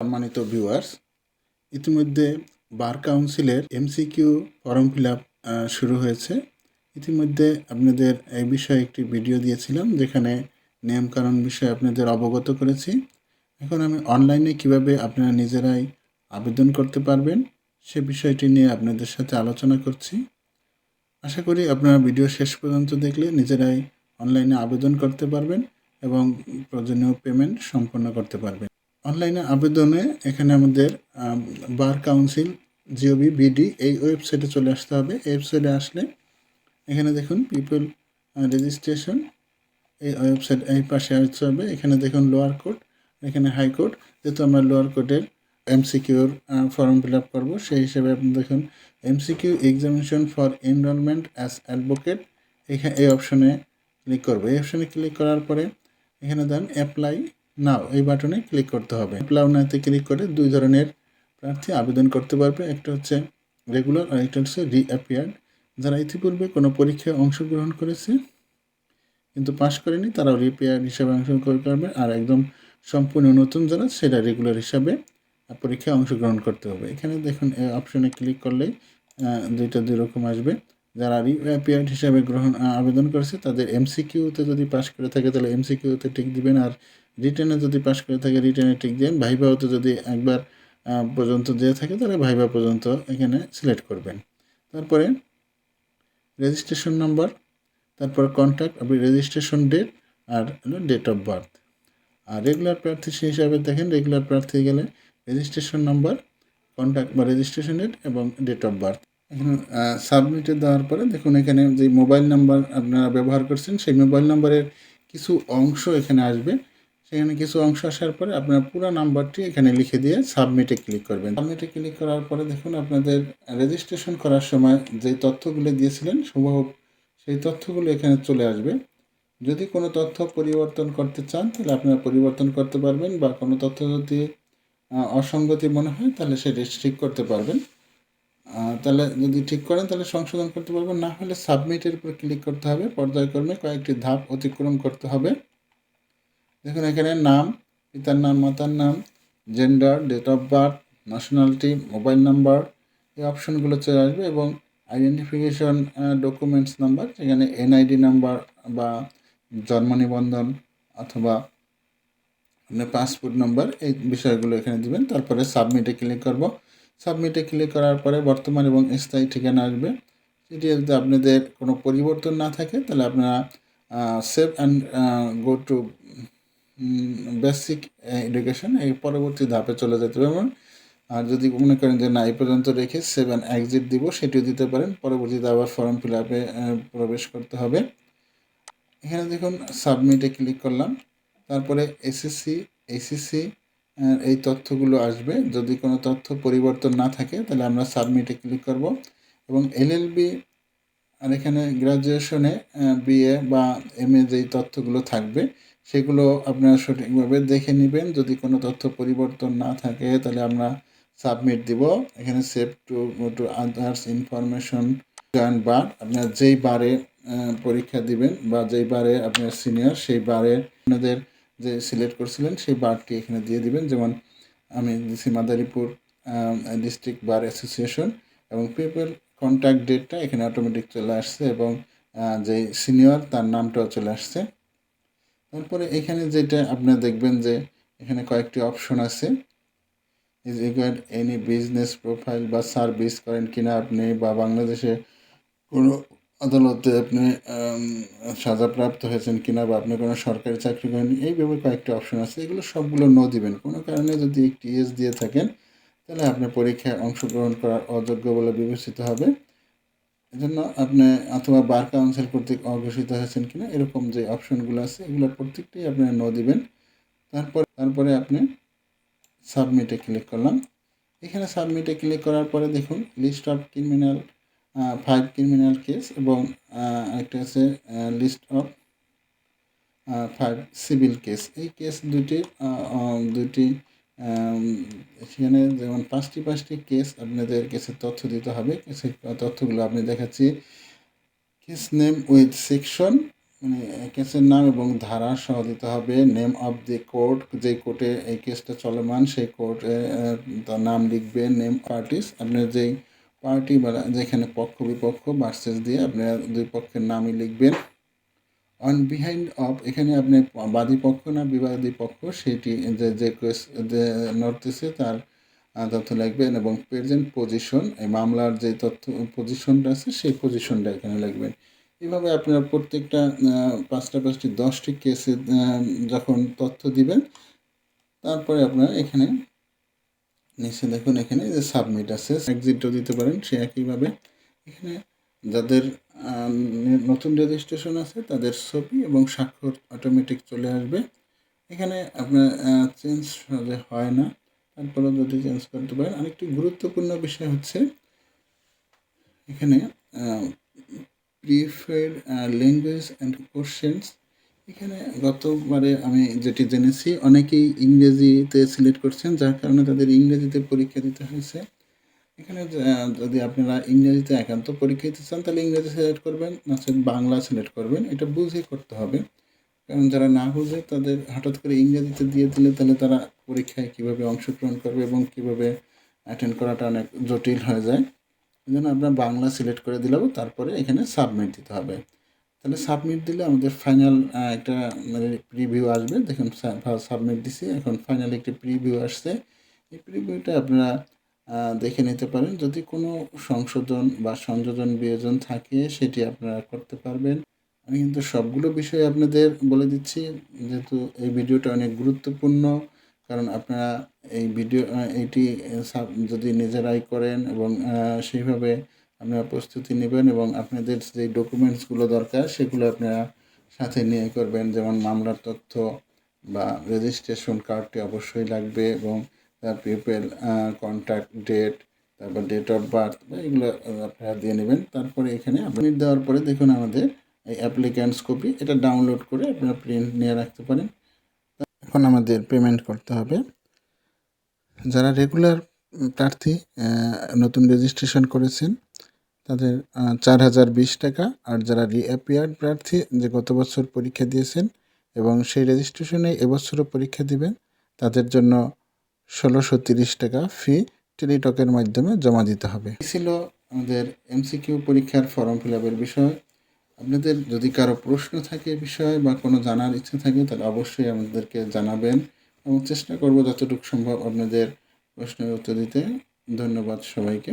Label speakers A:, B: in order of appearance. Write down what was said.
A: সম্মানিত ভিউয়ার্স ইতিমধ্যে বার কাউন্সিলের এমসিকিউ ফর্ম ফিল শুরু হয়েছে। ইতিমধ্যে আপনাদের এই বিষয়ে একটি ভিডিও দিয়েছিলাম, যেখানে নিয়মকানুন বিষয়ে আপনাদের অবগত করেছি। এখন আমি অনলাইনে কীভাবে আপনারা নিজেরাই আবেদন করতে পারবেন, সে বিষয়টি নিয়ে আপনাদের সাথে আলোচনা করছি। আশা করি আপনারা ভিডিও শেষ পর্যন্ত দেখলে নিজেরাই অনলাইনে আবেদন করতে পারবেন এবং প্রয়োজনীয় পেমেন্ট সম্পন্ন করতে পারবেন। অনলাইনে আবেদনে এখানে আমাদের বার কাউন্সিল জিওবি বিডি, এই ওয়েবসাইটে চলে আসতে হবে। এই ওয়েবসাইটে আসলে এখানে দেখুন পিপল রেজিস্ট্রেশন এই ওয়েবসাইট, এই পাশে আসতে হবে। এখানে দেখুন লোয়ার কোর্ট এখানে হাইকোর্ট যেহেতু আমরা লোয়ার কোর্টের এমসিকিউর ফর্ম ফিল আপ করব, সেই হিসেবে আপনি দেখুন MCQ examination for enrolment as advocate এখানে এই অপশনে ক্লিক করব। এই অপশনে ক্লিক করার পরে এখানে দেন অ্যাপ্লাই নাও এই বাটনে ক্লিক করতে হবে। অ্যাপ্লাই নাওতে ক্লিক করে দুই ধরনের প্রার্থী আবেদন করতে পারবে। একটা হচ্ছে রেগুলার আর একটা হচ্ছে রিঅ্যাপিয়ার্ড যারা ইতিপূর্বে কোনো পরীক্ষায় অংশগ্রহণ করেছে কিন্তু পাশ করেনি তারাও রিপেয়ার হিসাবে অংশগ্রহণ করতে পারবে আর একদম সম্পূর্ণ নতুন যারা সেটা রেগুলার হিসাবে পরীক্ষায় অংশগ্রহণ করতে হবে। এখানে দেখুন অপশনে ক্লিক করলেই আহ, দুইটা দুই রকম আসবে। যারা রিপেয়ার হিসাবে গ্রহণ আবেদন করেছে তাদের এমসিকিউতে যদি পাশ করে থাকে তাহলে এমসিকিউতে টিক দিবেন। আর রিটেনে যদি পাশ করে থাকে রিটেনে টিক দিবেন ভাইভাওতে যদি একবার পর্যন্ত দিয়ে থাকে, তাহলে ভাইভা পর্যন্ত এখানে সিলেক্ট করবেন। তারপরে রেজিস্ট্রেশন নাম্বার তারপর কন্ট্যাক্ট আপনি রেজিস্ট্রেশন ডেট আর হলো ডেট অফ বার্থ আর রেগুলার প্রার্থী সেই হিসাবে দেখেন রেগুলার প্রার্থী গেলে রেজিস্ট্রেশন নাম্বার কন্ট্যাক্ট বা রেজিস্ট্রেশন ডেট এবং ডেট অফ বার্থ এখানে সাবমিটে দেওয়ার পরে দেখুন এখানে যে মোবাইল নাম্বার আপনারা ব্যবহার করছেন, সেই মোবাইল নাম্বারের কিছু অংশ এখানে আসবে। সেখানে কিছু অংশ আসার পরে আপনার পুরো নাম্বারটি এখানে লিখে দিয়ে সাবমিটে ক্লিক করবেন। সাবমিটে ক্লিক করার পরে দেখুন আপনাদের রেজিস্ট্রেশন করার সময় যে তথ্যগুলো দিয়েছিলেন সম্ভব সেই তথ্যগুলো এখানে চলে আসবে। যদি কোনো তথ্য পরিবর্তন করতে চান তাহলে আপনারা পরিবর্তন করতে পারবেন বা কোনো তথ্য যদি অসঙ্গতি মনে হয় তাহলে সেটি ঠিক করতে পারবেন। তাহলে যদি ঠিক করেন তাহলে সংশোধন করতে পারবেন। না হলে সাবমিটের উপর ক্লিক করতে হবে। পর্যায়ক্রমে কয়েকটি ধাপ অতিক্রম করতে হবে। দেখুন, এখানে নাম, পিতার নাম, মাতার নাম gender date of birth nationality mobile number এই অপশনগুলো চলে আসবে এবং আইডেন্টিফিকেশন ডকুমেন্টস নাম্বার যেখানে এনআইডি নাম্বার বা জন্ম নিবন্ধন অথবা পাসপোর্ট নাম্বার এই বিষয়গুলো এখানে দিবেন। তারপরে সাবমিটে ক্লিক করব। সাবমিটে ক্লিক করার পরে বর্তমান এবং স্থায়ী ঠিকানা আসবে। সেটি যদি আপনাদের কোনো পরিবর্তন না থাকে, তাহলে আপনারা save and go to basic education এই পরবর্তী ধাপে চলে যেতে পারবেন আর যদি মনে করেন যে না, এই পর্যন্ত রেখে সেভেন এক্সিট দিব, সেটিও দিতে পারেন। পরবর্তীতে আবার ফর্ম ফিল আপে প্রবেশ করতে হবে। এখানে দেখুন সাবমিটে ক্লিক করলাম। তারপরে এসএসসি এসএসসি এই তথ্যগুলো আসবে। যদি কোনো তথ্য পরিবর্তন না থাকে, তাহলে আমরা সাবমিটে ক্লিক করব। এবং এলএলবি আর এখানে গ্রাজুয়েশনে বিএ বা এম এ যেই তথ্যগুলো থাকবে, সেগুলো আপনারা সঠিকভাবে দেখে নেবেন। যদি কোনো তথ্য পরিবর্তন না থাকে, তাহলে আমরা সাবমিট দিব। এখানে save to to others information joint bar আপনার যেই বারে পরীক্ষা দিবেন বা যেই বারে আপনার সিনিয়র সেই বারে আপনাদের যে সিলেক্ট করছিলেন, সেই বারটি এখানে দিয়ে দিবেন। যেমন আমি দিচ্ছি মাদারীপুর ডিস্ট্রিক্ট বার অ্যাসোসিয়েশন এবং পিপল কন্ট্যাক্ট ডেটটা এখানে অটোমেটিক চলে আসছে এবং যে সিনিয়র তার নামটাও চলে আসছে। তারপরে এখানে যেটা আপনারা দেখবেন যে এখানে কয়েকটি অপশন আছে। Is required any business profile বা সার্ভিস করেন কিনা আপনি বা বাংলাদেশে কোনো আদালতে আপনি সাজাপ্রাপ্ত হয়েছেন কিনা বা আপনি কোনো সরকারি চাকরি করেন এইভাবে কয়েকটি অপশন আছে। এগুলো সবগুলো ন দিবেন। কোনো কারণে যদি একটি ইয়েস দিয়ে থাকেন তাহলে আপনার পরীক্ষায় অংশগ্রহণ করার অযোগ্য বলে বিবেচিত হবে। এজন্য আপনি অথবা বার কাউন্সিল কর্তৃক অঘোষিত হয়েছেন কিনা, এরকম যে অপশনগুলো আছে, এগুলো প্রত্যেকটাই আপনি ন দিবেন তারপর, তারপরে আপনি সাবমিটে ক্লিক করলাম। এখানে সাবমিটে ক্লিক করার পরে দেখুন list of criminal five criminal case এবং একটা আছে list of five civil case এই কেস দুটি দুটি সেখানে যেমন পাঁচটি পাঁচটি কেস আপনাদের কেসের তথ্য দিতে হবে। সেই তথ্যগুলো আপনি দেখাচ্ছি। কেস নেম উইথ সেকশন মানে কেসের নাম এবং ধারা সহ দিতে হবে। নেম অফ দি কোর্ট যে কোর্টে এই কেসটা চলমান, সেই কোর্টে তার নাম লিখবেন নেম পার্টিস আপনার যেই পার্টি বা যেখানে পক্ষ বিপক্ষ ভার্সেস দিয়ে আপনার দুই পক্ষের নামই লিখবেন। অন বিহাইন্ড অফ এখানে আপনি বাদী পক্ষ না বিবাদী পক্ষ, সেটি যে যে নড়তেছে তার তথ্য লিখবেন এবং প্রেজেন্ট পজিশন এই মামলার যে তথ্য পজিশনটা আছে, সেই পজিশনটা এখানে লিখবেন এভাবে আপনার প্রত্যেকটা পাঁচটা পাঁচটি, দশটি কেসে যখন তথ্য দিবেন, তারপরে আপনার এখানে, নিচে দেখুন এখানে যে সাবমিট আছে এক্সিটও দিতে পারেন, সে একইভাবে এখানে যাদের নতুন রেজিস্ট্রেশন আছে, তাদের ছবি এবং স্বাক্ষর অটোমেটিক চলে আসবে। এখানে আপনার চেঞ্জ হয় না। তারপরে যদি চেঞ্জ করতে পারেন, আরেকটি গুরুত্বপূর্ণ বিষয় হচ্ছে, এখানে প্রিফার্ড ল্যাঙ্গুয়েজ অ্যান্ড কোশ্চেন্স এখানে গতবারে আমি যেটি জেনেছি, অনেকেই ইংরেজিতে সিলেক্ট করছেন, যার কারণে তাদের ইংরেজিতে পরীক্ষা দিতে হয়েছে। এখানে যদি আপনারা ইংরেজিতে একান্ত পরীক্ষা দিতে চান, তাহলে ইংরেজি সিলেক্ট করবেন নচেত বাংলা সিলেক্ট করবেন। এটা বুঝে করতে হবে। কারণ যারা না বুঝে, তাদের হঠাৎ করে ইংরেজিতে দিয়ে দিলে তাহলে তারা পরীক্ষায় কীভাবে অংশগ্রহণ করবে এবং কীভাবে অ্যাটেন্ড করাটা অনেক জটিল হয়ে যায়। এই জন্য আপনার বাংলা সিলেক্ট করে দিলাম, তারপরে এখানে সাবমিট দিতে হবে। তাহলে সাবমিট দিলে আমাদের ফাইনাল একটা মানে প্রিভিউ আসবে। দেখুন সাবমিট দিছি, এখন ফাইনাল একটি প্রিভিউ আসছে। এই প্রিভিউটা আপনারা দেখে নিতে পারেন। যদি কোনো সংশোধন বা সংযোজন বিয়োজন থাকে, সেটি আপনারা করতে পারবেন। আমি কিন্তু সবগুলো বিষয় আপনাদের বলে দিচ্ছি, যেহেতু এই ভিডিওটা অনেক গুরুত্বপূর্ণ, কারণ আপনারা এই ভিডিও সাব- যদি নিজেরাই করেন এবং সেইভাবে আপনারা প্রস্তুতি নেবেন এবং আপনাদের যে ডকুমেন্টসগুলো দরকার, সেগুলো আপনারা সাথে নিয়ে করবেন। যেমন মামলার তথ্য বা রেজিস্ট্রেশন কার্ডটি অবশ্যই লাগবে এবং পিপল কন্ট্যাক্ট ডেট তারপর ডেট অফ বার্থ এগুলো আপনারা দিয়ে নেবেন। তারপরে এখানে আপনি দেওয়ার পরে দেখুন আমাদের এই অ্যাপ্লিক্যান্টস কপি এটা ডাউনলোড করে আপনারা প্রিন্ট নিয়ে রাখতে পারেন। এখন আমাদের পেমেন্ট করতে হবে। যারা রেগুলার প্রার্থী নতুন রেজিস্ট্রেশন করেছেন, তাদের চার হাজার বিশ টাকা। আর যারা রিঅ্যাপিয়ার্ড প্রার্থী, যে গত বছর পরীক্ষা দিয়েছেন, এবং সেই রেজিস্ট্রেশনে এবছরও পরীক্ষা দিবেন, তাদের জন্য ষোলোশো তিরিশ টাকা ফি টেলিটকের মাধ্যমে জমা দিতে হবে। ছিল আমাদের এমসিকিউ পরীক্ষার ফর্ম ফিল আপের বিষয়। আপনাদের যদি কারও প্রশ্ন থাকে বিষয়ে বা কোনো জানার ইচ্ছে থাকে, তাহলে অবশ্যই আমাদেরকে জানাবেন এবং চেষ্টা করব যতটুকু সম্ভব আপনাদের প্রশ্নের উত্তর দিতে। ধন্যবাদ সবাইকে।